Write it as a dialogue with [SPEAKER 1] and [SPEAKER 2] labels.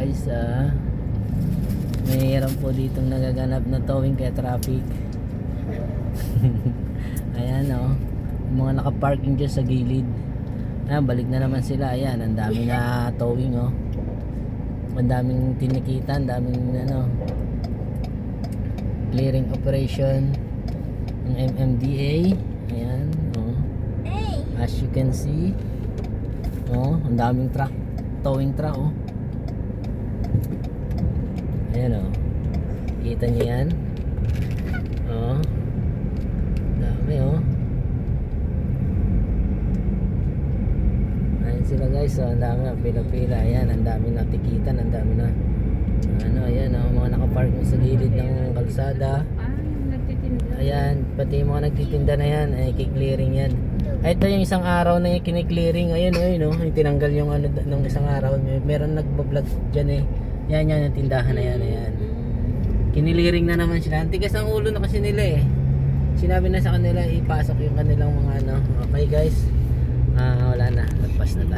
[SPEAKER 1] guys ah, mayroon po ditong nagaganap na towing kaya traffic. Ayan oh. Yung mga nakaparking dyan sa gilid. Ayan balik na naman sila. Ayan ang dami na towing oh. Ang daming tinikita ang daming ano clearing operation ng MMDA ayan oh. As you can see oh ang daming truck towing truck oh ayan oh kita niyo yan oh dami oh ayan sila guys oh ang dami na pila-pila ayan ang dami na tikitan ang dami na ano ayan oh mga nakapark sa gilid ng kalsada. Ayan, pati yung mga nagtitinda na yan, ay kiklearing yan. Ito yung isang araw na yung kiniklearing. Ayun, ayun, no? yung tinanggal yung ano ng isang araw. Meron nagbablog dyan eh. Yan, yan, yung tindahan na yan, ayan. Kiniliring na naman sila. Ang tigas ang ulo na kasi nila eh. Sinabi na sa kanila, ipasok yung kanilang mga ano. Okay guys, ah wala na, nagpas na tayo.